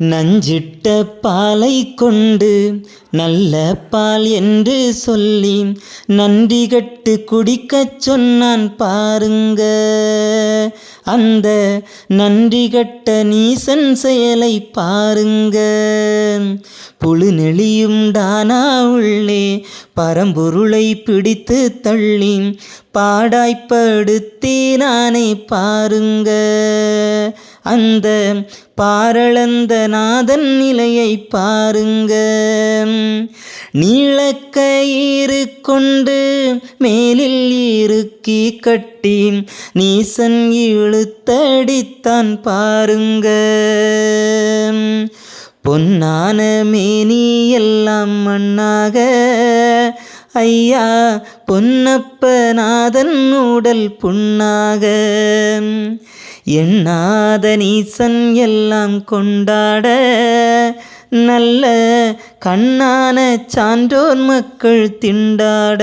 நஞ்சிட்ட பாலை கொண்டு நல்ல பால் என்று சொல்லி நன்றி கட்டு குடிக்கச் சொன்னான் பாருங்க. அந்த நன்றி கட்ட நீசன் செயலை பாருங்க. புழு நெளியும் டானா உள்ளே பரம்பொருளை பிடித்து தள்ளி பாடாய்ப்படுத்தி நானே பாருங்க. அந்த பாரளந்த நாதன் நிலையை பாருங்க. நீளக்கயிறு கொண்டு மேலில் இறுக்கி கட்டி நீசன் இழுத்தடித்தான் பாருங்க பொன்னான மேனி எல்லாம் மண்ணாக. ஐயா பொன்னப்பநாதன் உடல் புண்ணாக. எண்ணாத நீசன் எல்லாம் கொண்டாட. நல்ல கண்ணான சான்றோர் மக்கள் திண்டாட.